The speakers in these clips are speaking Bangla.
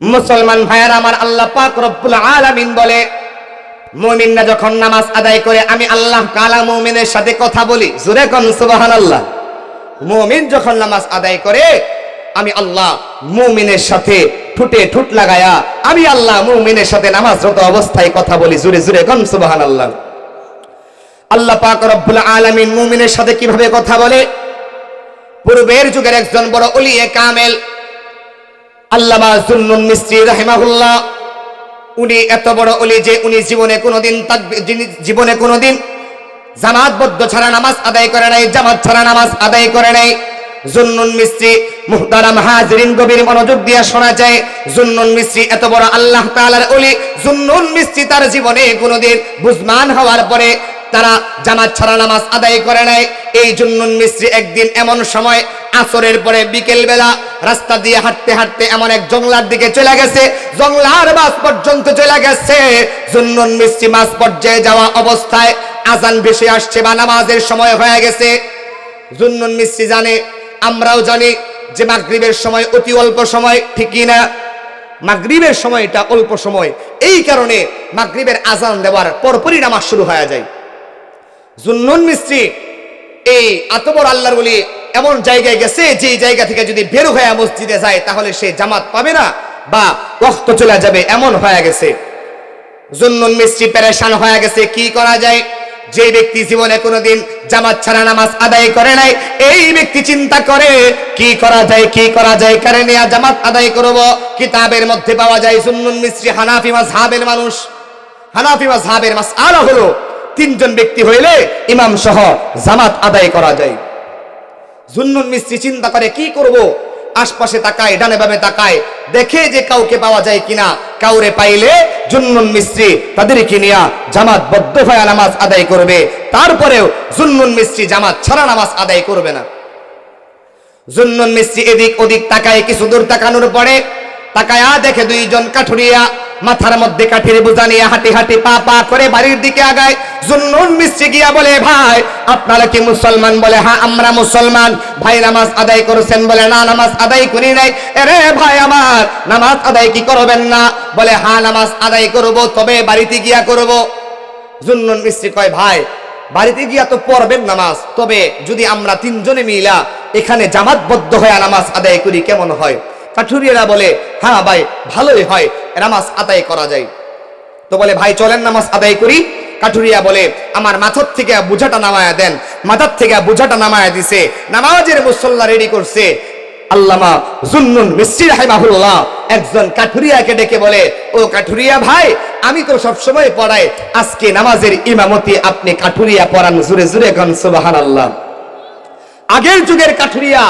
মুসলমান ভাইয়ার, আমার আল্লাহ পাক রব্বুল আলামিন বলে, মুমিনরা যখন নামাজ আদায় করে, আমি আল্লাহ কালা মুমিনের সাথে কথা বলি। জোরে কোন, সুবহানাল্লাহ। মুমিন যখন নামাজ আদায় করে, আমি আল্লাহ মুমিনের সাথে ঠুটে ঠুট লাগায়া, আমি আল্লাহ মুমিনের সাথে নামাজরত অবস্থায় কথা বলি। জুরে জুরে কোন, সুবহানাল্লাহ। আল্লাহ পাক রব্বুল আলামিন মুমিনের সাথে কীভাবে কথা বলে? পূর্বের যুগের একজন বড় ওলিয়ে কামেল আল্লামা জুন্নুন মিস্ত্রি রাহিমাহুল্লাহ, উনি এত বড় অলি যে উনি জীবনে কোনোদিন জীবনে কোনোদিন জামাতবদ্ধ ছাড়া নামাজ আদায় করে নাই, জামাত ছাড়া নামাজ আদায় করে নাই। জুন্নুন মিস্ত্রি মুহতারাম হাজরিন গভীর মনোযোগ দিয়ে শোনা যায়, জুন্নুন মিস্ত্রি এত বড় আল্লাহ তাআলার অলি, জুন্নুন মিস্ত্রি তার জীবনে কোনোদিন বুজমান হওয়ার পরে তারা জামাত ছাড়া নামাজ আদায় করে নাই। এই জুন্নুন মিস্ত্রি একদিন এমন সময় আসরের পরে বিকেল বেলা রাস্তা দিয়ে হাঁটতে হাঁটতে এমন এক জংলার দিকে চলে গেছে। জংলার মাছ পর্যন্ত চলে গেছে। জুন্নুন মিস্ত্রি মাছ পর্যায়ে যাওয়া অবস্থায় আজান ভেসে আসছে বা নামাজের সময় হয়ে গেছে। জুন্নুন মিস্ত্রি জানে, আমরাও জানি যে মাগরিবের সময় অতি অল্প সময় ঠিকই না? মাগরিবের সময়টা অল্প সময়। এই কারণে মাগরিবের আজান দেওয়ার পরপরই নামাজ শুরু হয়ে যায়। জুন্নুন মিস্ত্রি, এই আতবর আল্লাহর বলি এমন জায়গায় গেছে, যে জায়গা থেকে যদি বের হয়ে মসজিদে যায়, তাহলে সে জামাত পাবে না, বা রক্ত চলে যাবে, এমন হয়ে গেছে। জুন্নুন মিস্ত্রি পেরেশান হয়ে গেছে, কি করা যায়? যে ব্যক্তি জীবনে কোনোদিন জামাত ছাড়া নামাজ আদায় করে নাই, এই ব্যক্তি চিন্তা করে, কি করা যায়, কি করা যায়, কারে নিয়ে জামাত আদায় করব? কিতাবের মধ্যে পাওয়া যায়, জুন্নুন মিস্ত্রি হানাফি মাযহাবের মানুষ। হানাফি মাযহাবের মাসআলা হলো তিনজন ব্যক্তি হইলে ইমাম সহ জামাত আদায় করা যায়। জুন্নুন মিস্ত্রি চিন্তা করে, কি করব? আশপাশে তাকায়, ডানে বামে তাকায়, দেখে যে কাউকে পাওয়া যায় কিনা। কাউরে পাইলে জুন্নুন মিস্ত্রি তাদেরকে নিয়ে জামাত বদ্ধ হয়ে নামাজ আদায় করবে। তারপরেও জুন্নুন মিস্ত্রি জামাত ছাড়া নামাজ আদায় করবে না। জুন্নুন মিস্ত্রি এদিক ওদিক তাকায়, কিছু দূর তাকানোর পরে তাকায়া দেখে দুইজন কাঠুরিয়া মাথার মধ্যে কাঠির বোঝা নিয়ে হাঁটি হাঁটি পা পা করে বাড়ির দিকে আগায়। জুন্নুন মিস্ত্রি গিয়া বলে, ভাই, আপনারা কি মুসলমান? বলে হ্যাঁ আমরা মুসলমান। ভাই, নামাজ আদায় করেছেন বলে, না, নামাজ আদায় করি নাই। এরে ভাই আমার, নামাজ আদায় কি করবেন না? বলে হ্যাঁ নামাজ আদায় করব, তবে বাড়িতে গিয়া করব। জুন্নুন মিস্ত্রি কয়, ভাই, বাড়িতে গিয়া তো পড়বেন নামাজ, তবে যদি আমরা তিনজনে মিলা এখানে জামাতবদ্ধ হয়ে নামাজ আদায় করি, কেমন হয়? কাঠুরিয়ারা বলে হ্যাঁ ভাই, ভালোই হয়, নামাজ আদায় করা যায়। তো বলে, ভাই, চলেন নামাজ আদায় করি। কাঠুরিয়া বলে, আমার মাথার থেকে বোঝাটা নামায়া দেন। মাথার থেকে বোঝাটা নামায়া দিছে। নামাজের মুসল্লা রেডি করছে। আল্লামা জুন্নুন মিস্ত্রি রাহিমাহুল্লাহ একজন কাঠুরিয়াকে ডেকে বলে, ও কাঠুরিয়া ভাই, আমি তো সব সময় পড়াই, আজকে নামাজের ইমামতি আপনি কাঠুরিয়া পড়ান জুরে জুরে গান, সুবহানাল্লাহ। আগের যুগের কাঠুরিয়া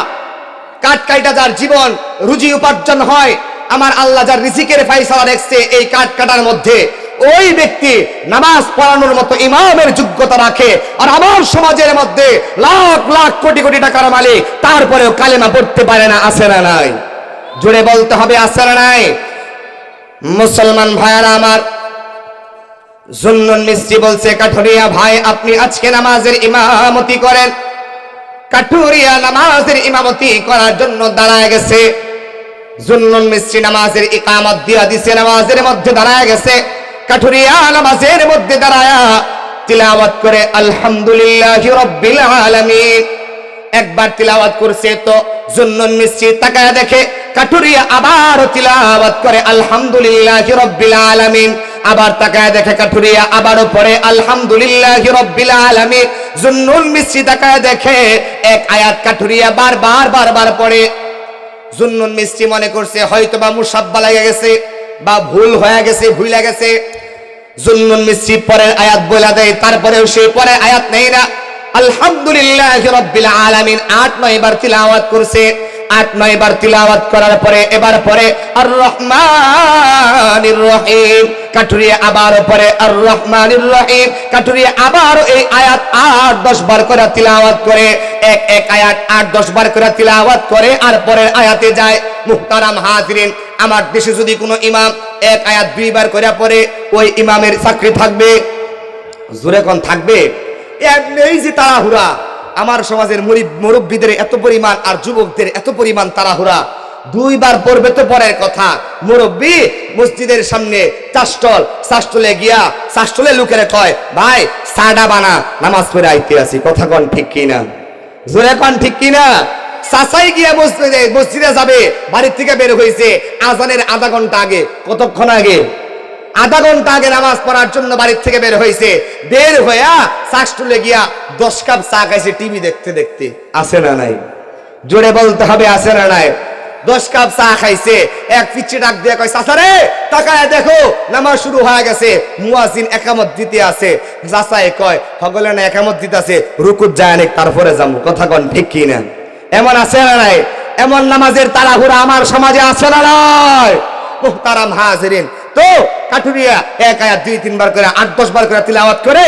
কাঠ কাইটা যার জীবন রুজি উপার্জন হয়, আমার আল্লাহ যার রিজিকের ফাইসালা দেখছে এই কাঠ কাটার মধ্যে, ওই ব্যক্তি নামাজ পড়ানোর মতো ইমামের যোগ্যতা রাখে, আর আমার সমাজের মধ্যে লাখ লাখ, কোটি কোটি টাকার মালিক, তারপরেও কালেমা পড়তে পারে না, আসে না নাই। জোরে বলতে হবে, আসে না নাই। মুসলমান ভাইয়ারা আমার, জুন্নুন মিস্ত্রি বলছে, কাঠুরিয়া ভাই, আপনি আজকে নামাজের ইমামতি করেন। কাঠুরিয়া নামাজের ইমামতি করার জন্য দাঁড়ায় গেছে। জুন্নুন মিস্ত্রি নামাজের ইকামত দিয়া দিছে, নামাজের মধ্যে দাঁড়ায় গেছে। কাঠুরিয়া নামাজের মধ্যে দাঁড়ায়া তিলাওয়াত করে, আলহামদুলিল্লাহি রাব্বিল আলামিন। একবার তিলাওয়াত করছে তো জুন্নুন মিস্ত্রি তাকায় দেখে, কাঠুরিয়া আবার তিলাওয়াত করে, আলহামদুলিল্লাহি রাব্বিল আলামিন। আবার তাকায় দেখে, কাঠুরিয়া আবারও পড়ে, আলহামদুলিল্লাহি রাব্বিল আলামিন। জুন্নুন মিস্ত্রি তাকায় দেখে, এক আয়াত কাঠুরিয়া বার বার বারবার পড়ে। জুন্নুন মিস্ত্রি মনে করছে হয়তো বা মুসাব্বা লাগে গেছে, বা ভুল হয়ে গেছে ভুলে গেছে। জুন্নুন মিস্ত্রি পরের আয়াত বলে দেয়, তারপরেও সে পরে আয়াত নেই না। আলহামদুলিল্লাহ রব্বিল আলামিন আট, নয় বার তিলাওয়াত করছে। আট, নয় বার তিলাওয়াত করার পরে, এবার পরে আর রহমানির রহিম। কাঠুরিয়া আবার পরে আর রহমানির রহিম। কাঠুরিয়া আবার এই আয়াত আট, দশ বার করে তিলাওয়াত করে। এক এক আয়াত আট, দশ বার করে তিলাওয়াত করে আর পরের আয়াতে যায়, মুহতারাম হাজরিন, আমার দেশে যদি কোনো ইমাম এক আয়াত দুইবার করে পরে ওই ইমামের চাকরি থাকবে। জোরে কোন থাকবে? এমনি যে তাড়াহুড়া। আমার সমাজের মুরিব মুরব্বীদের এত পরিমাণ আর যুবকদের এত পরিমাণ তাড়াহুড়া। দুইবার পড়বে তো পরের কথা। মুরব্বী, মসজিদের সামনে চাষটল, চাষটলে গিয়া চাষটলে লোকের কয়, ভাই সাডা বানা, নামাজ পড়ে আইতে আসি। কথা কন ঠিক কিনা? জোরে কন ঠিক কিনা? চাচাই গিয়া মসজিদে মসজিদে যাবে, বাড়ির থেকে বের হয়েছে আজানের আধা ঘণ্টা আগে, কতক্ষণ আগে? আধা ঘণ্টা আগে নামাজ পড়ার জন্য বাড়ির থেকে বের হয়েছে। বের হইয়া চাষটুলে গিয়া দশ কাপ চা খাইছে টিভি দেখতে দেখতে। আছে না নাই? জোরে বলতে হবে, আছে না নাই? দশ কাপ চা খাইছে, এক পিচ্ছে ডাক দিয়ে কয়, চাচারে, তাকায় দেখো, নামাজ শুরু হয়ে গেছে। মুয়াজিন একামত দিতে আছে। চাচায় কয় সকলে না একামত দিতে আছে রুকুত যায় তারপরে যাব কথা কন ঠিক কি না? এমন আছে না নাই? এমন নামাজের তাড়াহুড়া আমার সমাজে আছে না নাই? মুহতারাম হাজিরিন তো কাঠুরিয়া এক আয়াত দুই, তিনবার করে, আট দশ বার করে তিলাওয়াত করে,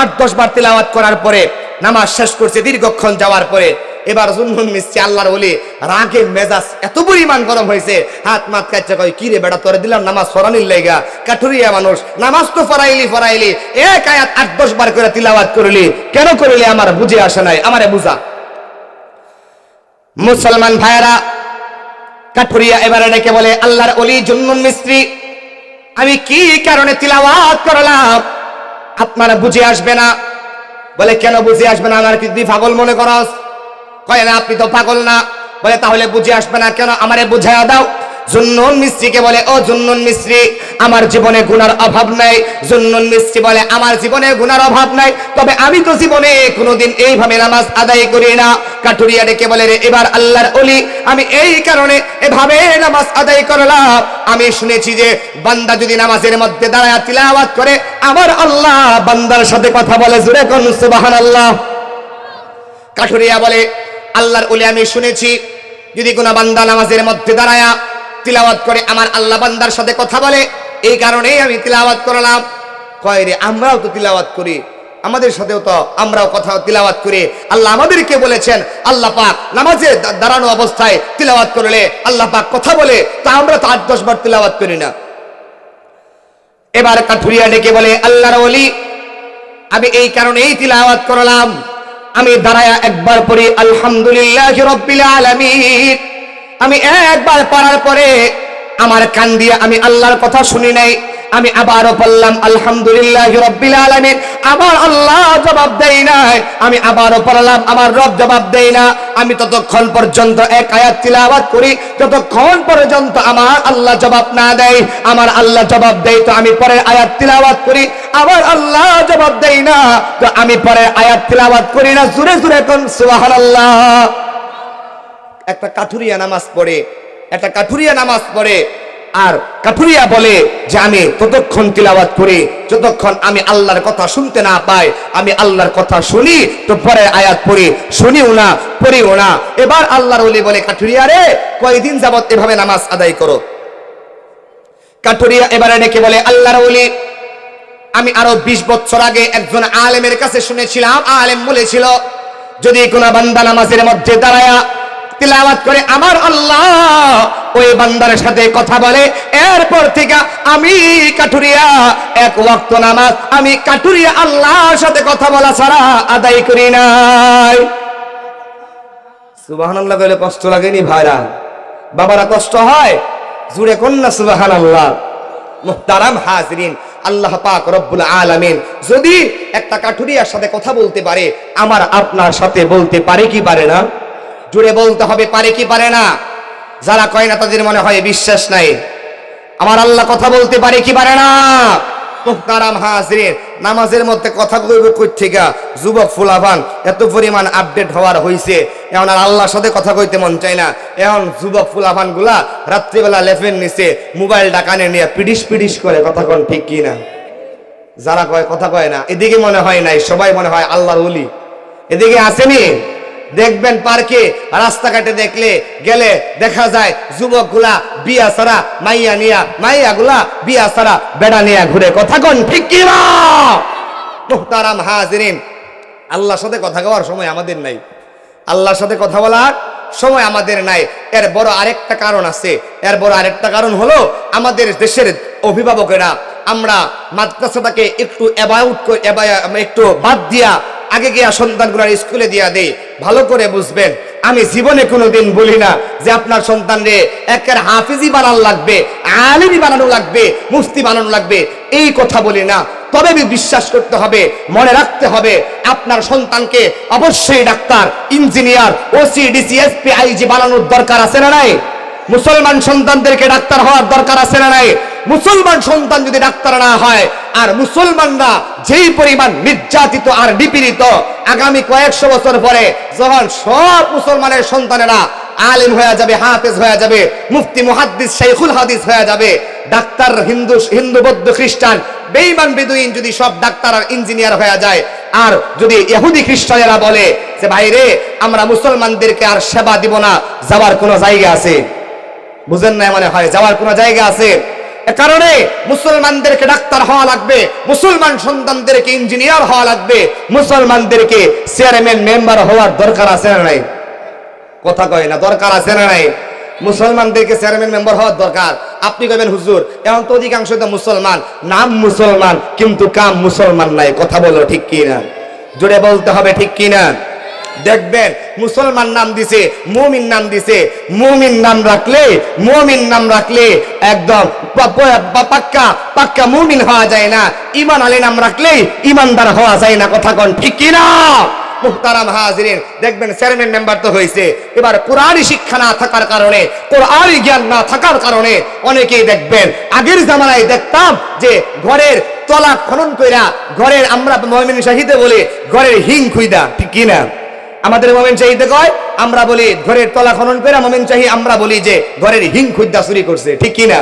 আট দশ বার তিলাওয়াত করার পরে নামাজ শেষ করছে, দীর্ঘক্ষণ যাওয়ার পরে। এবার জুনমুন মিশছে, আল্লাহর বলি রাগে মেজাজ এত পরিমাণ গরম হয়েছে, হাত মাত কাচ্ছে কয়, কি রে বেটা, তোরে দিলাম নামাজ ফরানির লেগা কাঠুরিয়া মানুষ, নামাজ তো ফরাইলি ফরাইলি, এক আয়াত আট দশ বার করে তিলাওয়াত করলি, কেন করলি আমার বুঝে আসে নাই, আমারে বুঝা। মুসলমান ভাইয়েরা কাঠুরিয়া এবারে ডেকে বলে, আল্লাহর অলি জুন্নুন মিস্ত্রি আমি কি কারণে তিলাওয়াত করলাম? আপনারা বুঝে আসবে না। বলে, কেন বুঝে আসবে না? আমার কি পাগল মনে করস? কয়, না, আপনি তো পাগল না। বলে, তাহলে বুঝে আসবে না। কেন? আমারে বুঝাইয়া দাও। জুন্নুন মিস্ত্রিকে বলে, ও জুন্নুন মিস্ত্রি আমার জীবনে গুনার অভাব নাই। জুন্নুন মিস্ত্রি বলে, আমার জীবনে গুনার অভাব নাই। তবে আমি তো জীবনে কোনোদিন এইভাবে নামাজ আদায় করি না। কাটুরিয়া ডেকে বলে, রে, এবার আল্লাহর অলি আমি এই কারণে এভাবে নামাজ আদায় করলাম। আমি শুনেছি যে বান্দা যদি নামাজের মধ্যে দাঁড়ায় তিলাওয়াত করে, আমার আল্লাহ বান্দার সাথে কথা বলে জুড়ে কোন সুবহানাল্লাহ? কাঠুরিয়া বলে, আল্লাহর ওলি, আমি শুনেছি, যদি কোনো বান্দা নামাজের মধ্যে দাঁড়ায়া তিলাওয়াত করে, আমার আল্লাহ বান্দার সাথে কথা বলে, এই কারণেই আমি তিলাওয়াত করলাম। কয় রে, আমরাও তো তিলাওয়াত করি। আমাদের সাথেও তো আমরাও কথা তিলাওয়াত করি। আল্লাহ আমাদেরকে বলেছেন, আল্লাহ পাক নামাজে দাঁড়ানো অবস্থায় তিলাওয়াত করলে আল্লাহ পাক কথা বলে, তা আমরা তো আট, দশ বার তিলাওয়াত করি না। এবার কাঠুরিয়া ডেকে বলে, আল্লাহর ওলি, আমি এই কারণেই তিলাওয়াত করলাম। আমি দাঁড়ায়া একবার পড়ি, আলহামদুলিল্লাহ রব্বিল আমি একবার পড়ার পরে আমার কান দিয়ে আমি আল্লাহর কথা শুনি নাই। আমি আবারও বললাম আলহামদুলিল্লাহ রব্বিল আলামিন। আমার আল্লাহ জবাব দেই নাই। আমি আবারও পড়লাম, আমার রব জবাব দেই না। আমি ততক্ষণ পর্যন্ত এক আয়াত তিলাওয়াত করি, যতক্ষণ পর্যন্ত আমার আল্লাহ জবাব না দেয়। আমার আল্লাহ জবাব দেয় তো আমি পরে আয়াত তিলাওয়াত করি, আবার আল্লাহ জবাব দেয় না। তো আমি পরে আয়াত তিলাওয়াত করি না জুরে জুরে কোন সুবহানাল্লাহ। একটা কাঠুরিয়া নামাজ পড়ে, একটা কাঠুরিয়া নামাজ পড়ে আর কাঠুরিয়া বলে যে আমি ততক্ষণ তিলাওয়াত করি, যতক্ষণ আমি আল্লাহর কথা শুনতে না পাই, আমি আল্লাহর কথা শুনি, তো পরে আয়াত পড়ি, শুনিও না, পড়িও না। এবার আল্লাহর ওলি বলে, কাঠুরিয়া রে, কয়দিন যাবত এভাবে নামাজ আদায় করো? কাঠুরিয়া এবারে ডেকে বলে, আল্লাহর ওলি, আমি আরও বিশ বছর আগে একজন আলেমের কাছে শুনেছিলাম, আলেম বলেছিল, যদি কোনো বান্দা নামাজের মধ্যে দাঁড়ায়া তিলাওয়াত করে আমার আল্লাহ ওই বান্দার সাথে কথা বলে। এরপর থেকে আমি কাঠুরিয়া, এক ওয়াক্ত নামাজ আমি কাঠুরিয়া আল্লাহর সাথে কথা বলা ছাড়া আদায় করি নাই। সুবহানাল্লাহ বলে কষ্ট লাগেনি ভাইরা? বাবারা কষ্ট হয়? জুড়ে কন্যা সুবহানাল্লাহ। মুহতারাম হাজরিন, আল্লাহ পাক রব্বুল আলামিন যদি একটা কাঠুরিয়ার সাথে কথা বলতে পারে, আমার আপনার সাথে বলতে পারে কি পারে না? জুড়ে বলতে হবে, পারে কি পারে না? যারা কয় না তাদের মনে হয় বিশ্বাস নাই। আমার আল্লাহ কথা বলতে পারে কি পারে না? নামাজের মধ্যে কথা কইব কই থেকে যুবক ফুলাভান এত পরিমাণ আপডেট হওয়ার হইছে। এখন আর আল্লাহর সাথে কথা কইতে মন চায় না। এখন যুবক ফুলাভানগুলা রাত্রিবেলা লেফেন নিচে মোবাইলটা কানে নিয়ে পিডিস পিডিস করে, কথা কোন ঠিক কি না? যারা কয়, কথা কয় না। এদিকে মনে হয় নাই, সবাই মনে হয় আল্লাহর ওলি। এদিকে আসেনি? দেখবেন পার্কে, রাস্তাঘাটে দেখলে গেলে দেখা যায় যুবকগুলা বিয়া সারা মাইয়া নিয়া মাইয়া গুলা বিয়া সারা বেড়া নিয়া ঘুরে। কথা কন ঠিক কি হাজিরিন, আল্লাহর সাথে কথা কওয়ার সময় আমাদের নাই। আল্লাহর সাথে কথা বলার সময় আমাদের নাই। এর বড় আরেকটা কারণ আছে। এর বড় আরেকটা কারণ হলো আমাদের দেশের অভিভাবকেরা, আমরা মাদ্রাসাটাকে একটু অ্যাবাউট একটু বাদ দিয়া আগে গিয়া সন্তানগুলার স্কুলে দিয়া দেই, ভালো করে বুঝবেন। আমি জীবনে কোনোদিন বলি না যে আপনার সন্তান রে একের হাফিজি বানানো লাগবে, আলিমি বানানো লাগবে, মুফতি বানানো লাগবে, এই কথা বলি না। তবে বিশ্বাস করতে হবে, মনে রাখতে হবে, আপনার সন্তানকে অবশ্যই doctor, engineer, OC, DC, SP, IG বানানোর দরকার আছে না নাই? মুসলমান সন্তানদেরকে ডাক্তার হওয়ার দরকার আছে না নাই? মুসলমান সন্তান যদি ডাক্তার না হয়, আর মুসলমানরা যেই পরিমাণ নির্যাতিত আর নিপীড়িত, আগামী কয়েকশো বছর পরে যখন সব মুসলমানের সন্তানেরা আলিম হয়ে যাবে, হাফেজ হয়ে যাবে, মুফতি মুহাদ্দিস শেখুল হাদিস হয়ে যাবে, ডাক্তার হিন্দু হিন্দু, বৌদ্ধ, খ্রিস্টান বেইমান বেদুইন যদি সব ডাক্তার আর ইঞ্জিনিয়ার হয়ে যায়, আর যদি ইহুদি, খ্রিস্টানেরা বলে যে, ভাইরে, আমরা মুসলমানদেরকে আর সেবা দিব না, যাওয়ার কোনো জায়গা আছে? বুঝেন না মনে হয়, যাওয়ার কোনো জায়গা আছে? কারণে মুসলমানদেরকে ডাক্তার হওয়া লাগবে, মুসলমান সন্তানদেরকে ইঞ্জিনিয়ার হওয়া লাগবে, মুসলমানদেরকে চেয়ারম্যান, মেম্বার হওয়ার দরকার আছে না নাই? কথা কয় না, দরকার আছে না নাই? মুসলমানদেরকে চেয়ারম্যান, মেম্বার হওয়ার দরকার। আপনি কবেন হুজুর, এখন তো অধিকাংশ তো মুসলমান। নাম মুসলমান, কিন্তু কাম মুসলমান নাই, কথা বলো ঠিক কি না জুড়ে বলতে হবে ঠিক কি না দেখবেন, মুসলমান নাম দিছে, মুমিন নাম দিছে। মুমিন নাম রাখলে, মুমিন নাম রাখলে একদম পাক্কা পাক্কা মুমিন হওয়া যায় না। ইমান আলী নাম রাখলে ইমানদার হওয়া যায় না, কথা কন ঠিক কি না মুহতারাম হাজিরিন, দেখবেন চেয়ারম্যান মেম্বার তো হয়েছে। এবার কোরআনই শিক্ষা না থাকার কারণে, কোরআনই জ্ঞান না থাকার কারণে অনেকেই দেখবেন, আগের জামানায় দেখতাম যে ঘরের তলা খনন কইরা, ঘরের আমরা মমিন শাহিদে বলে, ঘরের হিং খুইদা, ঠিক কি না আমাদের মোমেন চাহিদে কয়, আমরা বলি ঘরের তলা খনন করে, মোমেন চাহি, আমরা বলি যে ঘরের হিং খুদ্া চুরি করছে, ঠিক কি না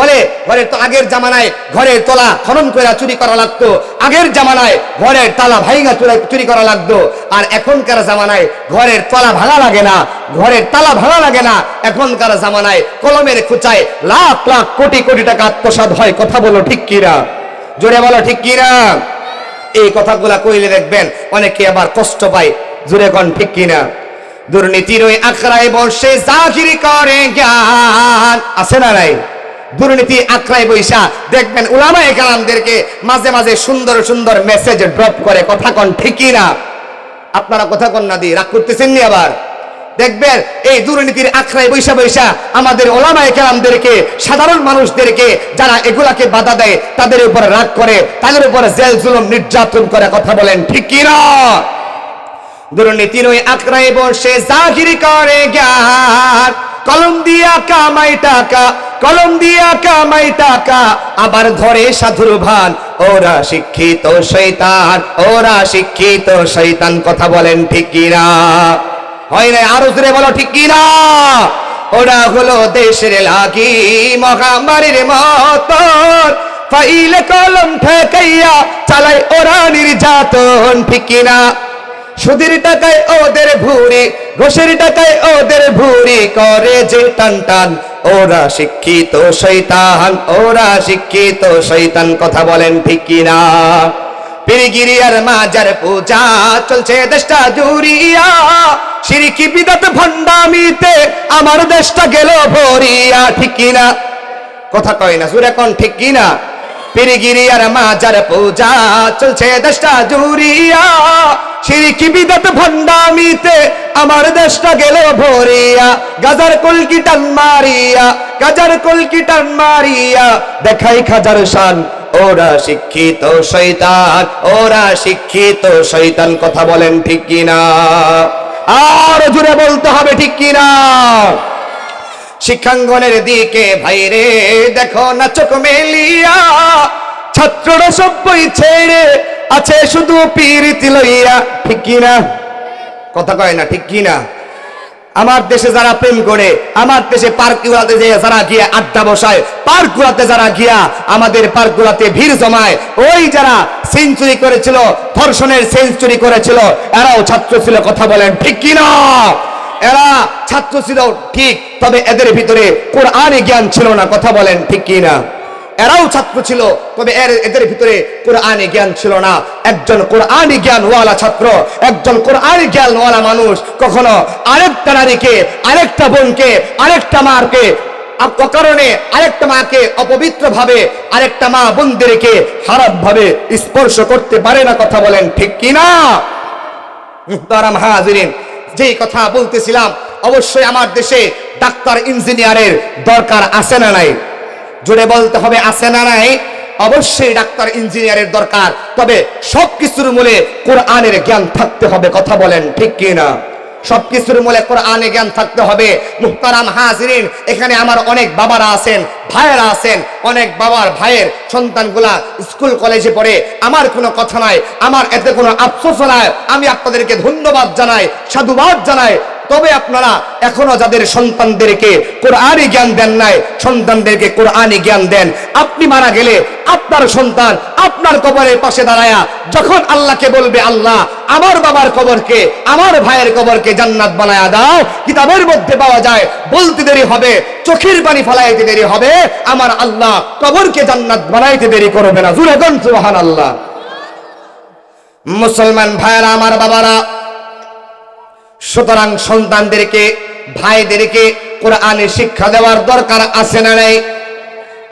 বলে, ঘরের তো আগের জামানায় ঘরের তলা খনন করে চুরি করা লাগতো, আগের জামানায় ঘরের তালা ভাইঙ্গা চুরি করা লাগতো, আর এখনকার জামানায় ঘরের তলা ভাঙা লাগে না, ঘরের তালা ভাঙা লাগে না, এখনকার জামানায় কলমের খুচায় লাখ লাখ কোটি কোটি টাকা আত্মসাদ হয়, কথা বলো ঠিক কিনা? জোরে বলো ঠিক কিনা? এই কথাগুলা কইলে দেখবেন, অনেকে আবার কষ্ট পায় জুড়ে কন, ঠিক কিনা? দুর্নীতির ওই আখড়ায় বসে জাহিরি করে জ্ঞান। আছে না নাই? দুর্নীতি আখড়ায় বৈশা, দেখবেন উলামায়ে কালামদেরকে মাঝে মাঝে সুন্দর সুন্দর মেসেজ ড্রপ করে, কথা কন ঠিকই না আপনারা কথা কন না দিয়ে রাগ করতেছেন নি আবার? দেখবেন এই দুর্নীতির আখড়ায় বৈশা বৈশা আমাদের ওলামায়ে কেরামদেরকে, সাধারণ মানুষদেরকে, যারা এগুলাকে বাধা দেয়, তাদের উপর রাগ করে, তাদের উপর জেল জুলুম নির্যাতন করে কথা বলেন, ঠিক কি না দুর্নীতির ওই আখড়ায় বসে জাহিরি করে জ্ঞান। কলম দিয়া কামাই টাকা, কলম দিয়া কামাই টাকা, আবার ধরে সাধুর ভান। ওরা শিক্ষিত শৈতান ওরা শিক্ষিত শৈতান কথা বলেন ঠিক কিনা? হয় না আরও জোরে বলো ঠিক কিনা? ওরা হলো দেশের লাগি মহামারীর মতন। ফাইলে কলম ঠেকাইয়া চালাই ওরা নির্যাতন, ঠিক কিনা? সুদের টাকায় ওদের ভুরি ঘোষের টাকায় ওদের ভুরি করে যে টান টান। ওরা শিক্ষিত শৈতান ওরা শিক্ষিত শৈতান কথা বলেন ঠিক কিনা? পিরিগিরি আর মাজার পূজা চলছে দেশটা জুরিয়া সিরিকি বিদাত ভণ্ডামিতে আমার দেশটা গেল ভরিয়া, ঠিক কিনা? কথা কয় না, সুরে কোন ঠিক কিনা? পিরিগিরি আর মাজার পূজা, চলছে দেশটা জুরিয়া সিরিকি বিদাত ভণ্ডামিতে আমার দেশটা গেল ভরিয়া। গাজার কলকি টান মারিয়া, গাজার কলকি টান মারিয়া। দেখাই খাজার শান, ওরা শিক্ষিত শৈতান ওরা শিক্ষিত শৈতান কথা বলেন ঠিক কিনা? আর জুড়ে বলতে হবে ঠিক কিনা? শিক্ষাঙ্গনের দিকে ভাইরে দেখো না চোখ মেলিয়া। ছাত্ররা সব বই ছেড়ে আছে শুধু পীরিতি লইয়া, ঠিক কিনা? কথা কয় না, ঠিক কিনা? আমার দেশে যারা প্রেম করে, আমার দেশে পার্ক গুলাতে যে যারা গিয়ে আড্ডা বসায় পার্ক গুলাতে যারা গিয়া আমাদের পার্ক গুলাতে ভিড় জমায়, ওই যারা সেঞ্চুরি করেছিল, ধর্ষণের সেঞ্চুরি করেছিল, এরাও ছাত্র ছিল, কথা বলেন, ঠিক কিনা? এরা ছাত্র ছিল ঠিক, তবে এদের ভিতরে কোরআনে জ্ঞান ছিল না, কথা বলেন ঠিক কি না এরাও ছাত্র ছিল, তবে এদের ভিতরে কোরআনে জ্ঞান ছিল না। একজন কোরআনি জ্ঞানওয়ালা ছাত্র, একজন কোরআনি জ্ঞানওয়ালা মানুষ, কখনো আরেকটা নারীকে, আরেকটা বোনকে, আরেকটা মারকে অকারণে আরেকটা মাকে অপবিত্র ভাবে আরেকটা মা বোনদেরকে খারাপ ভাবে স্পর্শ করতে পারে না, কথা বলেন ঠিক কিনা? মুহতারাম হাজিরিন যেই কথা বলতেছিলাম, অবশ্যই আমার দেশে ডাক্তার, ইঞ্জিনিয়ারের দরকার আছে না নাই? জোরে বলতে হবে আছে না নাই? অবশ্যই ডাক্তার, ইঞ্জিনিয়ারের দরকার। তবে সবকিছুর মূলে কোরআনের জ্ঞান থাকতে হবে, কথা বলেন ঠিক কি না সবকিছুর মূলে কোরআনে জ্ঞান থাকতে হবে। মুক্তারাম হাজিরিন, এখানে আমার অনেক বাবারা আছেন, ভাইয়েরা আছেন, অনেক বাবার ভাইয়ের সন্তানগুলা স্কুল, কলেজে পড়ে। আমার কোনো কথা নাই, আমার এতে কোনো আফসোস নাই। আমি আপনাদেরকে ধন্যবাদ জানাই, সাধুবাদ জানাই। তবে আপনারা এখনও যাদের সন্তানদেরকে কোরআনই জ্ঞান দেন নাই, সন্তানদেরকে কোরআনই জ্ঞান দেন, আপনি মারা গেলে আপনার সন্তান আপনার কবরের পাশে দাঁড়ায়া যখন আল্লাহকে বলবে, আল্লাহ, আমার বাবার কবরকে, আমার ভাইয়ের কবরকে জান্নাত বানায়া দাও। কিতাবের মধ্যে পাওয়া যায়, বলতে দেরি হবে, চোখের পানি ফলাইতে দেরি হবে, আমার আল্লাহ কবরকে জান্নাত বানাইতে দেরি করবে না। জুড়ে গন আল্লাহ মুসলমান ভাইয়েরা, আমার বাবারা সুতরাং সন্তানদেরকে, ভাইদেরকে কোরআনে শিক্ষা দেওয়ার দরকার আছে না নাই?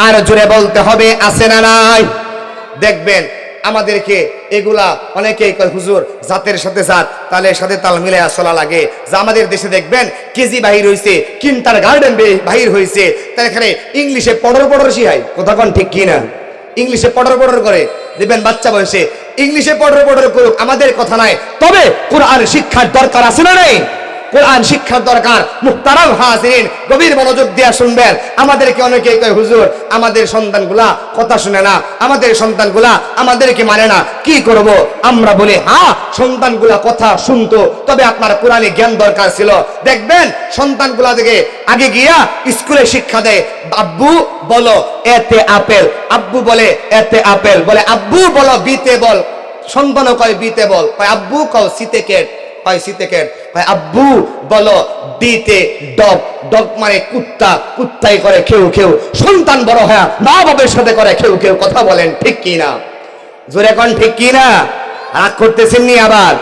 আর জোরে বলতে হবে, আছে না নাই? দেখবেন আমাদেরকে এগুলা অনেকেই কয়, হুজুর, জাতের সাথে জাত তালের সাথে তাল মিলে আসলা লাগে। যা আমাদের দেশে দেখবেন, কেজি বাহির হইছে, কিন্টার গার্ডেন বাহির হয়েছে তার এখানে ইংলিশে পড়র পড়র শিখাই কথা কোন ঠিক কি না ইংলিশে পটর পটর করে দেখবেন বাচ্চা বয়সে। ইংলিশে পটর পটর করুক, আমাদের কথা নাই তবে কোরআন শিক্ষার দরকার আছে না নেই? কোরআন শিক্ষার দরকার। মুক্তারাম হাজিরিন, গভীর মনোযোগ দিয়া শুনবেন। আমাদেরকে অনেকে কয়, হুজুর, আমাদের সন্তানগুলা কথা শুনে না। আমাদের সন্তানগুলা আমাদেরকে মানে না। কি করব? আমরা বলি হ্যাঁ সন্তানগুলা কথা শুনতো। তবে আপনার কোরআনে জ্ঞান দরকার ছিল। দেখবেন, সন্তানগুলা থেকে আগে গিয়া স্কুলে শিক্ষা দেয়, আব্বু, বলো, এতে আপেল। আব্বু বলে, এতে আপেল। বলে, আব্বু, বলো, বিতে বল। সন্তানও কয়, বিতে বল। কয়, আব্বু, কও, সিতে কেট। হয় সিতেকের হয় আব্বু, বলো, দিতে ডগ ডগ মানে কুত্তা, কুত্তাই করে কেউ কেউ সন্তান বড় হয় মা বাবার সাথে করে কেউ কেউ কথা বলেন ঠিক কি না জোরে কোন ঠিক কি না রাগ করতেছেন নি আবার?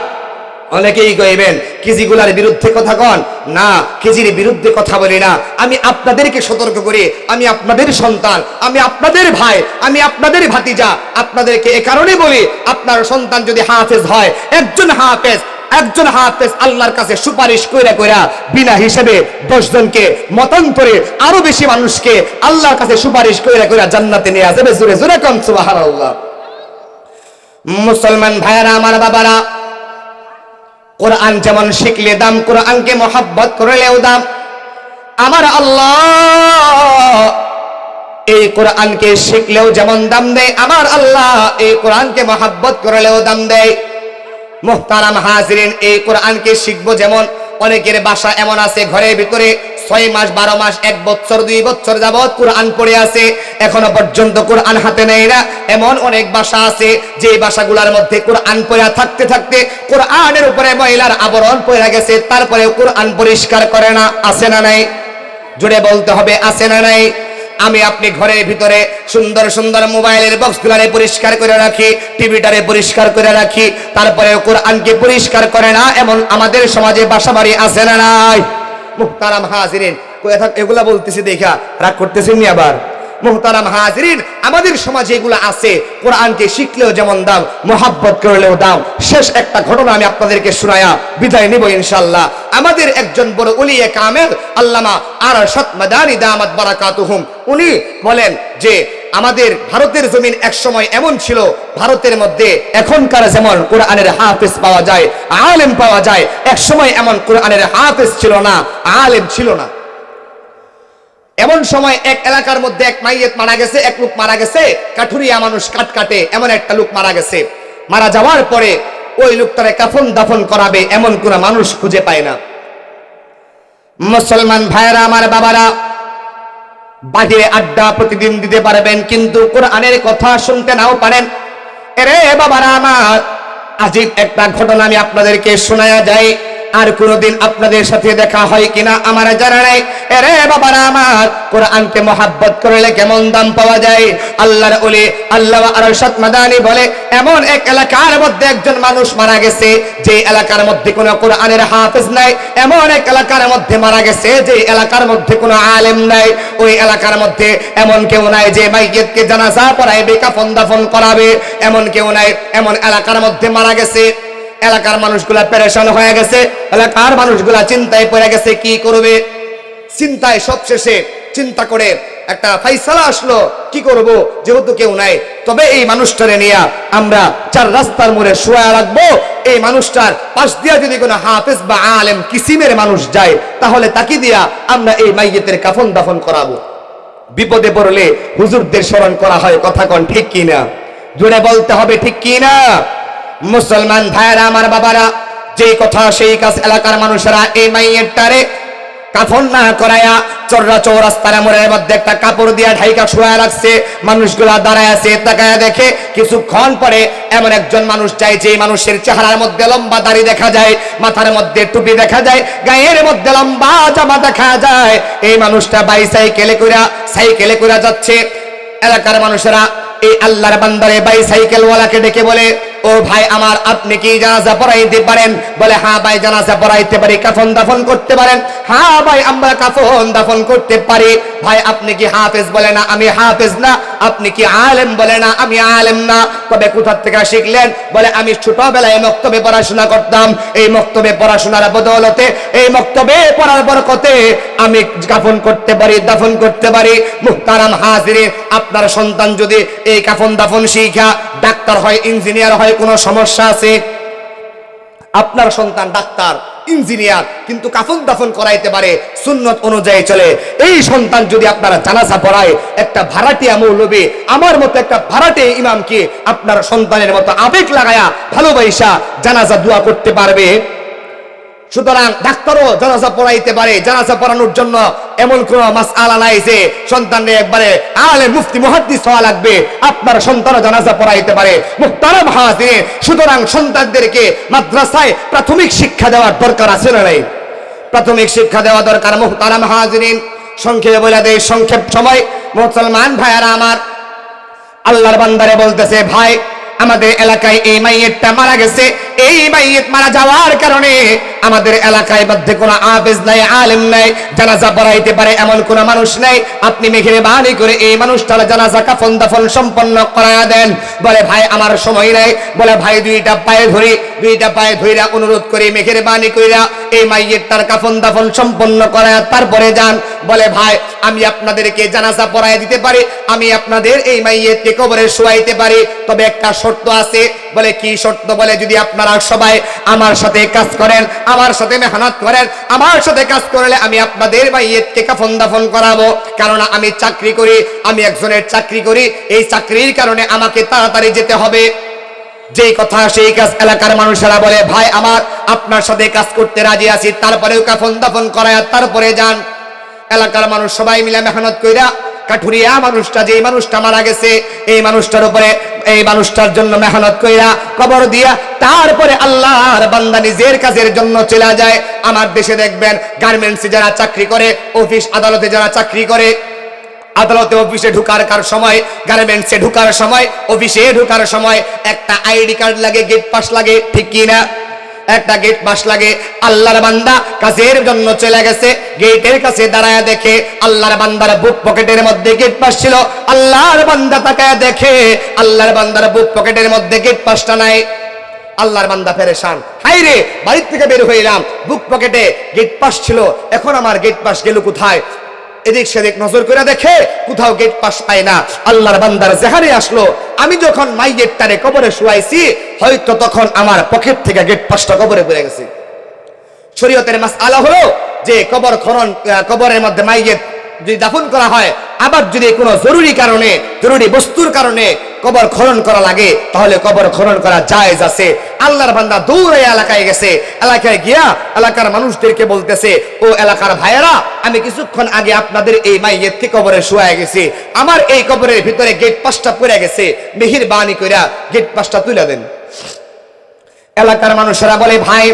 অনেকেই কইবেন, কেজিগুলার বিরুদ্ধে কথা কন। না, কেজির বিরুদ্ধে কথা বলি না। আমি আপনাদেরকে সতর্ক করি, আমি আপনাদের সন্তান, আমি আপনাদের ভাই, আমি আপনাদের ভাতিজা। আপনাদেরকে এ কারণে বলি, আপনার সন্তান যদি হাফেজ হয়, একজন হাফেজ একজন হাফেজ আল্লাহর কাছে সুপারিশ কইরা কইরা বিনা হিসেবে দশ জনকে মতান্তরে আরও বেশি মানুষকে আল্লাহর কাছে সুপারিশ কইরা কইরা জান্নাতে নিয়ে আসবে জোরে জোরে কম সুবহানাল্লাহ। মুসলমান ভাইয়ারা, আমার বাবারা, কোরআন যেমন শিখলে দাম, কোরআনকে মহাব্বত করলেও দাম। আমার আল্লাহ এই কোরআনকে শিখলেও যেমন দাম দেয়, আমার আল্লাহ এই কোরআনকে মহাব্বত করলেও দাম দেয়। মোহতারাম হাজরিন, এই কোরআনকে শিখব যেমন অনেকের বাসা এমন আছে, ঘরের ভিতরে ছয় মাস, বারো মাস, এক বছর, দুই বছর যাবৎ কোরআন পড়ে আছে। এখনও পর্যন্ত কোরআন হাতে নেয় না। এমন অনেক বাসা আছে যে বাসাগুলোর মধ্যে কোরআন পড়া থাকতে থাকতে কোরআনের উপরে মহিলার আবরণ পড়ে গেছে তারপরে কোরআন পরিষ্কার করে না, আছে না নাই? জুড়ে বলতে হবে, আছে না নাই? আমি আপনি ঘরের ভিতরে সুন্দর সুন্দর মোবাইলের বক্সগুলারে পরিষ্কার করে রাখি, টিভিটারে পরিষ্কার করে রাখি তারপরে কোরআনকে পরিষ্কার করে না, এমন আমাদের সমাজে বাসা বাড়ি আছে না নাই? মুক্তারাম হাজিরেন এগুলা বলতেছি দেখা, রাগ করতেছি নি আবার। মোহতারাম হাজরিন, আমাদের সমাজে এগুলো আছে। কোরআনকে শিখলেও যেমন দাম মোহাব্বত করলেও দাম শেষ একটা ঘটনা আমি আপনাদেরকে শোনায়া বিদায় নিব ইনশাল্লাহ আমাদের একজন বড় উলিয়ে কামেল আল্লামা আর সৎমাদানি দামাত বারাকাতুহুম, উনি বলেন যে, আমাদের ভারতের জমিন এক সময় এমন ছিল, ভারতের মধ্যে এখনকার যেমন কোরআনের হাফেজ পাওয়া যায়, আলেম পাওয়া যায় এক সময় এমন কোরআনের হাফেজ ছিল না, আলেম ছিল না। এমন সময় এক এলাকার মধ্যে এক মাইয়েত মারা গেছে, এক লোক মারা গেছে, কাঠুরিয়া মানুষ কাট কাটে, এমন একটা লোক মারা গেছে। মারা যাওয়ার পরে ওই লোকটারে কাফন দাফন করাবে, এমন কোন মানুষ খুঁজে পায় না। মুসলমান ভাইয়েরা, আমার বাবারা, বাহিরে আড্ডা প্রতিদিন দিতে পারবেন, কিন্তু কোরআনের কথা শুনতে নাও পারেন। এরে বাবারা আমার, আজিব একটা ঘটনা আমি আপনাদেরকে শোনায়া যাই। আর কোনোদিন আপনাদের সাথে দেখা হয় কিনা আমার জানা নাই। এরে বাবারা আমার, কোরআনকে মহাব্বত করলে কেমন দাম পাওয়া যায়? আল্লাহর ওলি, আল্লাহ আরশাদ মাদানি বলে, এমন এক এলাকার মধ্যে একজন মানুষ মারা গেছে, যে এলাকার মধ্যে কোনো কোরআনের হাফেজ নাই। এমন এক এলাকার মধ্যে মারা গেছে, যে এলাকার মধ্যে কোনো আলেম নাই। ওই এলাকার মধ্যে এমন কেউ নাই যে মাইয়েতকে জানাজা পড়াইবে কাফন দাফন করাবে। এমন কেউ নাই, এমন এলাকার মধ্যে মারা গেছে। এলাকার মানুষগুলা পেরেশান হয়ে গেছে। এলাকার মানুষগুলা চিন্তায় পড়ে গেছে, কি করবে? চিন্তায় সবশেষে চিন্তা করে একটা ফাইসালা আসলো, কি করব? যেহেতু কেউ নাই, তবে এই মানুষটারে নিয়ে আমরা চার রাস্তার মোড়ে শোয়া রাখব। এই মানুষটার পাশ দিয়া যদি কোনো হাফেজ বা আলেম কিসিমের মানুষ যায়, তাহলে তাকে দিয়া আমরা এই মাইয়েতের কাফন দাফন করাবো। বিপদে পড়লে হুজুরদের স্মরণ করা হয়, কথা কন ঠিক কিনা? জুড়ে বলতে হবে ঠিক কিনা? মুসলমান ভাইয়েরা, আমার বাবারা, যেই কথা সেই কাজ এলাকার মানুষেরা এই মাইয়েরটারে কাফন না করায়া চোররা চৌরাস্তার মোড়ের মধ্যে একটা কাপড় দিয়া ঢাইকা শুয়ে রাখছে। মানুষগুলা দাঁড়ায় আছে, তাকায় দেখে কিছুক্ষণ পরে এমন একজন মানুষ চাই যে মানুষের চেহারার মধ্যে লম্বা দাড়ি দেখা যায়, মাথার মধ্যে টুপি দেখা যায়, গায়ের মধ্যে লম্বা জামা দেখা যায়। এই মানুষটা বাই সাইকেলে কইরা সাইকেলে কইরা যাচ্ছে। এলাকার মানুষেরা এই আল্লাহর বান্দারে বাই সাইকেল ওয়ালাকে ডেকে বলে ও ভাই আমার, আপনি কি জানাজা পড়াইতে পারেন? বলে হ্যাঁ ভাই, জানাজা পড়াইতে পারি, কাফন দাফন করতে পারেন। হ্যাঁ ভাই, আমরা কাফন দাফন করতে পারি। ভাই, আপনি কি হাফেজ বলে না? আমি হাফেজ না। আপনি কি আলেম বলে না? আমি আলেম না। তবে কোথা থেকে শিখলেন? বলে, আমি ছোটবেলায় মক্তবে পড়াশোনা করতাম। এই মক্তবে পড়াশোনার বদৌলতে, এই মক্তবে পড়ার বরকতে আমি কাফন করতে পারি, দাফন করতে পারি। মুহতারাম হাজিরে আপনার সন্তান যদি এই কাফন দাফন শিখা, ডাক্তার হয়, ইঞ্জিনিয়ার হয় কোনো সমস্যা আছে? আপনার সন্তান ডাক্তার, ইঞ্জিনিয়ার, কিন্তু কাফন দাফন করাইতে পারে, সুন্নত অনুযায়ী চলে। এই সন্তান যদি আপনারা জানাজা পড়ায়, একটা ভাড়াটিয়া মৌলবী, আমার মতো একটা ভাড়াটে ইমামকে আপনার সন্তানের মতো আবেগ লাগায়া ভালোবাসা জানাজা দোয়া করতে পারবে? সুতরাং ডাক্তারও জানাজা পড়াইতে পারে। জানাজা পড়ানোর জন্য এমন কোন মাস আলা নাই যে সন্তানের একবারে আলে মুফতি, মুহাদ্দিস হওয়া লাগবে। আপনার সন্তানও জানাজা পড়াইতে পারে। মুহতারাম হাজিরে সুতরাং সন্তানদেরকে মাদ্রাসায় প্রাথমিক শিক্ষা দেওয়ার দরকার আছে না নাই? প্রাথমিক শিক্ষা দেওয়া দরকার মুহতারাম হাজিরিন। সংক্ষেপে বলে দেয় সংক্ষেপ সময়। মুসলমান ভাইয়ারা আমার, আল্লাহর বান্দারে বলতেছে, ভাই, আমাদের এলাকায় এই মাইয়েরটা মারা গেছে। এই মাইয়েত মারা যাওয়ার কারণে আমাদের এলাকায় মধ্যে কোনো আবেজ নাই, আলেম নাই, জানাজা পড়াইতে পারে এমন কোনো মানুষ নাই। আপনি মেহেরবানি করে এই মানুষটার জানাজা কাফন দাফন সম্পন্ন করায়া দেন। বলে, ভাই, আমার সময় নাই। বলে, ভাই, দুইটা পায়ে ধরি। দুইটা পায়ে ধইরা অনুরোধ করি, মেহেরবানি কইরা এই মাইয়েরটার কাফন দাফন সম্পন্ন করায়া তারপরে যান। বলে, ভাই, আমি আপনাদেরকে জানাজা পড়ায় দিতে পারি, আমি আপনাদের এই মাইয়েতকে কবরে শোয়াইতে পারি, তবে একটা শর্ত আছে। বলে, কি শর্ত? বলে, যদি আপনারা সবাই আমার সাথে কাজ করেন আমার সাথে মেহনত করেন, আমার সাথে কাজ করলে আমি আপনাদের মাইয়েতকে কাফন দাফন করাবো। কারণ আমি চাকরি করি, আমি একজনের চাকরি করি, এই চাকরির কারণে আমাকে তাড়াতাড়ি যেতে হবে। যে কথা সেই কাজ এলাকার মানুষেরা বলে, ভাই আমার, আপনার সাথে কাজ করতে রাজি আছি, তারপরেও কাফন দাফন করায়, তারপরে যান। এলাকার মানুষ সবাই মিলে মেহনত কইরা কাঠুরিয়া মানুষটা, যেই মানুষটা মারা গেছে, এই মানুষটার উপরে, এই মানুষটার জন্য মেহনত কইরা কবর দিয়া তারপরে আল্লাহর বান্দা নিজের কাজের জন্য চলে যায়। আমার দেশে দেখবেন গার্মেন্টসে যারা চাকরি করে অফিস আদালতে যারা চাকরি করে, আদালতে অফিসে ঢুকার কার সময় গার্মেন্টসে ঢুকার সময় অফিসে ঢুকার সময় একটা আইডি কার্ড লাগে গেট পাস লাগে, ঠিক কিনা? না একটা গেট পাস লাগে। আল্লাহর বান্দা কাজের জন্য চলে গেছে। গেটের কাছে দাঁড়ায় দেখে আল্লাহর বান্দার বুক পকেটের মধ্যে গেট পাস ছিল। আল্লাহর বান্দা তাকায় দেখে আল্লাহর বান্দার বুক পকেটের মধ্যে গেট পাসটা নাই। আল্লাহর বান্দা ফেরেশান হাই রে, বাড়ির থেকে বের হইলাম। বুক পকেটে গেট পাস ছিল। এখন আমার গেট পাস গেল কোথায়? এদিক সেদিক নজর করে দেখে কোথাও গেট পাস পায় না। আল্লাহর বান্দার যেখানে আসলো। আমি যখন মাইয়ের তারে কবরে শুয়াইছি, হয়তো তখন আমার পকেট থেকে গেট পাসটা কবরে পড়ে গেছে। শরীয়তের মাস আলা হলো যে কবর খনন কবরের মধ্যে মাইয়ের যদি দাফন করা হয়, আবার যদি কোনো জরুরি কারণে, জরুরি বস্তুর কারণে কবর খনন করা লাগে, তাহলে কবর খনন করা জায়েজ আছে। আল্লাহর বান্দা দূরে এলাকায় গেছে। এলাকায় গিয়া এলাকার মানুষদেরকে বলতেছে, ও এলাকার ভাইয়েরা, আমি কিছুক্ষণ আগে আপনাদের এই মাইয়ের থেকে কবরে শুয়ে গেছি। আমার এই কবরের ভিতরে গেট পাসটা পড়ে গেছে। মেহির বাণী কইরা গেট পাসটা তুলে দেন। এলাকার মানুষেরা বলে, ভাই,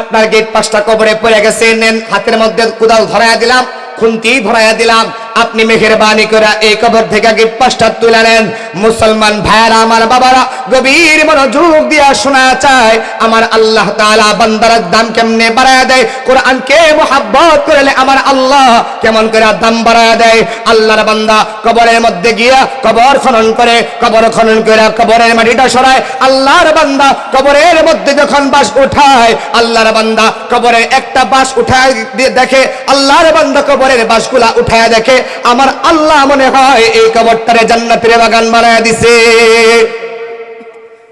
আপনার গেট পাঁচটা কবরে পড়ে গেছে, নেন, হাতের মধ্যে কোদাল ধরাইয়া দিলাম। খুন্তি ধরাইয়া দিলাম। আপনি মেহেরবানি করে এই কবর থেকে আগে পাঁচটা তুলে নেন। মুসলমান ভাইয়ারা, আমার বাবারা, গভীর মনোযোগ দিয়া শোনা চায়, আমার আল্লাহ তাআলা বান্দার দাম কেমনে বাড়ায় দেয়? কোরআনকে মোহাব্বত করলে আমার আল্লাহ কেমন করে দাম বাড়ায় দেয়? আল্লাহর বান্দা কবরের মধ্যে গিয়া কবর খনন করে, কবর খনন করে কবরের মাটিটা সরায়। আল্লাহর বান্দা কবরের মধ্যে যখন বাস উঠায়, আল্লাহর বান্দা কবরের একটা বাস উঠায় দেখে, আল্লাহর বান্দা কবরের বাসগুলা উঠায় দেখে আমার আল্লাহ মনে হয় এই কবরটারে জান্নাতের বাগান বানায় দিছে।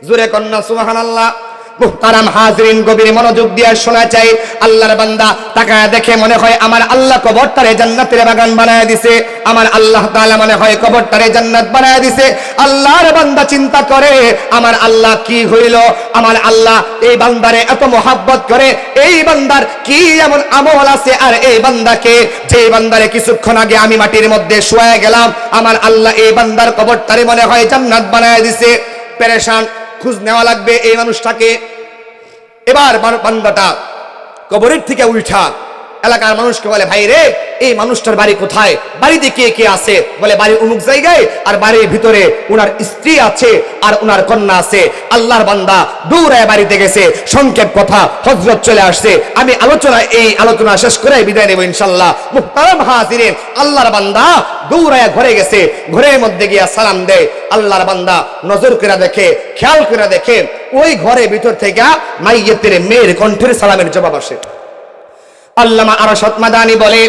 জুরে কন্যা সুবহানাল্লাহ। আল্লাহ মুহতারাম হাজরিন, গভীর মনোযোগ দিয়ে শোনা চাই। আল্লাহর বান্দা তাকায় দেখে মনে হয় আমার আল্লাহ কবরটারে জান্নাতের বাগান বানায় দিছে। আমার আল্লাহ তাআলা মনে হয় কবরটারে জান্নাত বানায় দিছে। আল্লাহর বান্দা চিন্তা করে, আমার আল্লাহ কি হইল? আমার আল্লাহ এই বান্দারে এত মোহাব্বত করে, এই বান্দার কি এমন আমল আছে? আর এই বান্দাকে, যে বান্দারে কিছুক্ষণ আগে আমি মাটির মধ্যে শুয়ে গেলাম, আমার আল্লাহ এই বান্দার কবরটারে মনে হয় জান্নাত বানায় দিছে। পেরেশান খোঁজ নেওয়া লাগবে এই মানুষটাকে। এবার বার- বান্দাটা কবরের থেকে উঠা এলাকার মানুষকে বলে, ভাই রে, এই মানুষটার বাড়ি কোথায়? বাড়িতে কে কে আছে? বলে, বাড়ির অমুক জায়গায় আর বাড়ির ভিতরে উনার স্ত্রী আছে আর উনার কন্যা আছে। আল্লাহর বান্দা দৌড়ায় বাড়িতে গেছে। সংক্ষেপ কথা হজরত চলে আসছে। আমি আলোচনা এই আলোচনা শেষ করে বিদায় নেব ইনশাল্লাহ মুহতারাম হাজিরিন, আল্লাহর বান্দা দৌড়ায় ঘরে গেছে। ঘরের মধ্যে গিয়া সালাম দেয়। আল্লাহর বান্দা নজর করে দেখে, খেয়াল করে দেখে, ওই ঘরের ভিতর থেকে মাইয়েতের মেয়ের কণ্ঠের সালামের জবাব আসে। আল্লামা আরশত মাদানি বলে,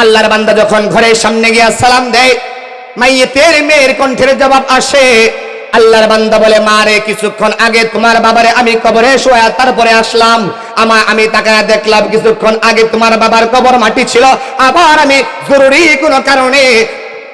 আল্লাহর বান্দা যখন ঘরের সামনে গিয়া সালাম দেয়, মাইয়েতের মেয়ের কণ্ঠের জবাব আসে, আল্লাহর বান্দা বলে মারে কিছুক্ষণ আগে তোমার বাবারে আমি কবরে শোয়া, তারপরে আসলাম। আমার, আমি তাকায় দেখলাম, কিছুক্ষণ আগে তোমার বাবার কবর মাটি ছিল। আবার আমি জরুরি কোনো কারণে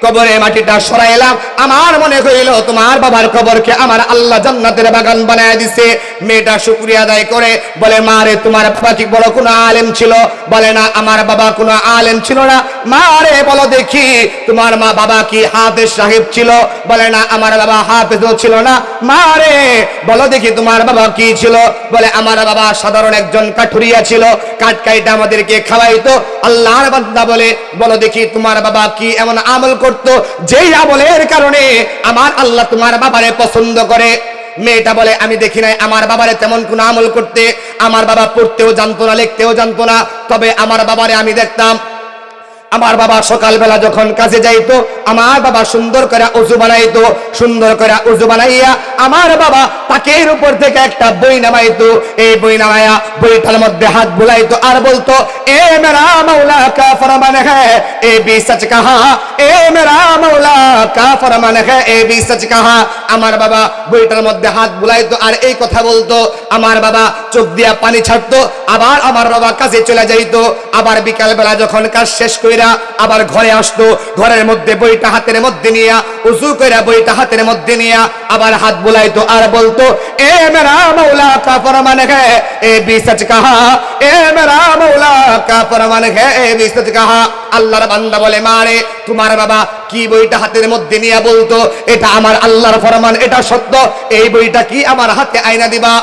কবরে মাটিটা সরাইলাম। আমার মনে হইল তোমার বাবার কবরকে আমার আল্লাহ জান্নাতের বাগান বানায় দিছে। মেয়েটা শুক্রিয়া আদায় করে বলে, মা রে, তোমার বাবা কি বড় কোনো আলেম ছিল? বলে, না, আমার বাবা কোনো আলেম ছিল না। মা রে, বলো দেখি, তোমার মা বাবা কি হাফেজ সাহেব ছিল? বলে, না, আমার বাবা হাফেজও ছিল না। মা রে, বলো দেখি, তোমার বাবা কি ছিল? বলে, আমার বাবা সাধারণ একজন কাঠুরিয়া ছিল, কাঠ কাইটা আমাদেরকে খাওয়াইতো। আল্লাহর বান্দা বলে, বলো দেখি, তোমার বাবা কি এমন আমল করতো, যেই আমলের কারণে আমার আল্লাহ তোমার বাবারে পছন্দ করে। মেয়েটা বলে, আমি দেখি নাই, আমার বাবারে তেমন কোন আমল করতে। আমার বাবা পড়তেও জানতো না, লিখতেও জানতো না। তবে আমার বাবারে আমি দেখতাম আমার বাবা সকালবেলা যখন কাজে যাইতো, আমার বাবা সুন্দর করে উজু বানাইতো, সুন্দর করে উজু বানাইয়া আমার বাবা তাকের উপর থেকে একটা বই নামাইতো। এই বই নামাইয়া বইটার মধ্যে হাত বুলাইতো আর বলতো, এ মেরা মৌলা কা ফরমান হ্যাঁ এ বি সচ কাহা, এ মেরা মৌলা কা ফরমান হ্যাঁ এ বি সচ কাহা। আমার বাবা বইটার মধ্যে হাত বুলাইতো আর এই কথা বলতো। আমার বাবা চোখ দিয়া পানি ছাড়তো, আবার আমার বাবা কাজে চলে যাইতো। আবার বিকাল বেলা যখন কাজ শেষ কইরা আবার ঘরে আসতো ঘরের মধ্যে বইটা হাতের মধ্যে নিয়া, উজু কইরা বইটা হাতের মধ্যে নিয়া, আবার হাত বুলাইতো আর বলতো, এ মেরা মৌলা কা ফরমান হ্যাঁ এ বি সচ কাহা, এ মেরা মৌলা কা ফরমান হ্যাঁ এ বি সচ কাহা। আল্লাহর বান্দা বলে মারে তোমার বাবা কি বইটা হাতের মধ্যে নিয়ে বলতো? এটা আমার আল্লাহর ফরমান, এটা সত্য, এই বইটা কি আমার হাতে আয়না দিবা?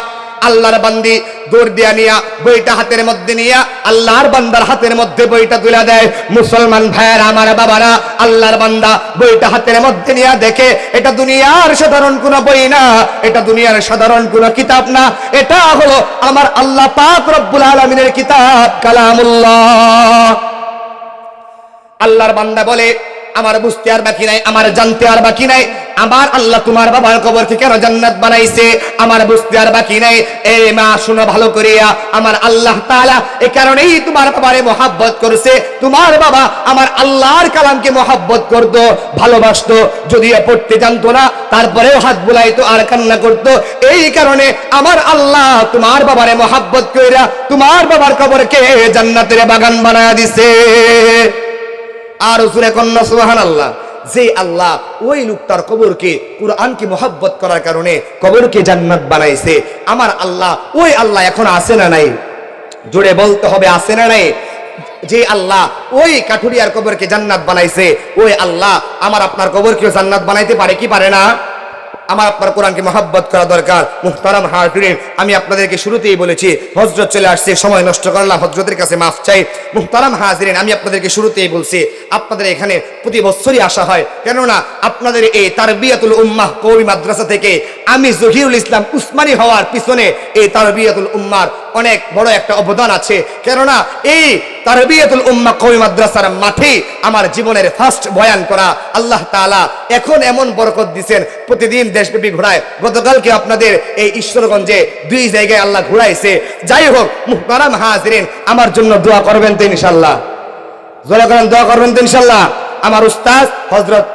আল্লাহর বান্দি দৌড় দিয়া নিয়া, বইটা হাতের মধ্যে নিয়া, আল্লাহর বান্দার হাতের মধ্যে বইটা তুলে দেয়। মুসলমান ভাইয়ের, আমার বাবারা, আল্লাহর বান্দা বইটা হাতের মধ্যে নিয়া দেখে, এটা দুনিয়ার সাধারণ কোনো বই না, এটা দুনিয়ার সাধারণ কোনো কিতাব না। এটা হলো আমার আল্লাহ পাক রব্বুল আলমিনের কিতাব, কালামুল্লাহ। আল্লাহর বান্দা বলে আমার বুঝতে আর বাকি নাই, আমার জানতে আর বাকি নাই। আমার আল্লাহ তোমার বাবার কবরকে কেন জান্নাত বানাইছে। আমার বুঝতে আর বাকি নাই। এ মা, শুনো ভালো করিয়া, আমার আল্লাহ তাআলা এ কারণেই তোমার বাবারে মোহাব্বত করছে। তোমার বাবা আমার আল্লাহর কালামকে মোহাব্বত করত, ভালোবাসতো, যদিও পড়তে জানতো না, তারপরেও হাত বুলাইতো আর কান্না করত। এই কারণে আমার আল্লাহ তোমার বাবারে মোহাব্বত কইরা তোমার বাবার কবরকে জান্নাতের বাগান বানায় দিছে। আর রসুল কন্যা সুহান আল্লাহ যে আল্লাহ ওই লোকটার কবরকে, কোরআনকে মোহাব্বত করার কারণে কবরকে জান্নাত বানাইছে। আমার আল্লাহ, ওই আল্লাহ এখন আসে না নাই? জোরে বলতে হবে আসে না নাই? যে আল্লাহ ওই কাঠুরিয়ার কবরকে জান্নাত বানাইছে, ওই আল্লাহ আমার আপনার কবরকেও জান্নাত বানাইতে পারে কি পারে না? আমার আপনার কোরআনকে মহাব্বত করা দরকার। মুহতারাম হাজরিন, আমি আপনাদেরকে শুরুতেই বলেছি হজরত চলে আসছে, সময় নষ্ট করলাম হজরতের কাছে মাফ চাই। মুহতারাম হাজরিন, আমি আপনাদেরকে শুরুতেই বলছি, আপনাদের এখানে প্রতি বছরই আসা হয়। কেননা, আপনাদের এই তারবিয়াতুল উম্মাহ কৌমি মাদ্রাসা থেকে আমি জহিরুল ইসলাম উসমানি হওয়ার পিছনে এই তারবিয়াতুল উম্মার অনেক বড় একটা অবদান আছে। কেননা এই তারবিয়াতুল উম্মা কৌমি মাদ্রাসার মাঠে আমার জীবনের ফার্স্ট বয়ান করা আল্লাহ তাআলা এখন এমন বরকত দিছেন, প্রতিদিন দেশব্যাপী ঘোরায় গতকালকে আপনাদের এই ঈশ্বরগঞ্জে দুই জায়গায় আল্লাহ ঘুরাইছে। যাই হোক, মুহতারাম হাজরিন, আমার জন্য দোয়া করবেন তো ইনশাল্লাহ জোরে করেন, দোয়া করবেন তো ইনশাল্লাহ আমার উস্তাদ হজরত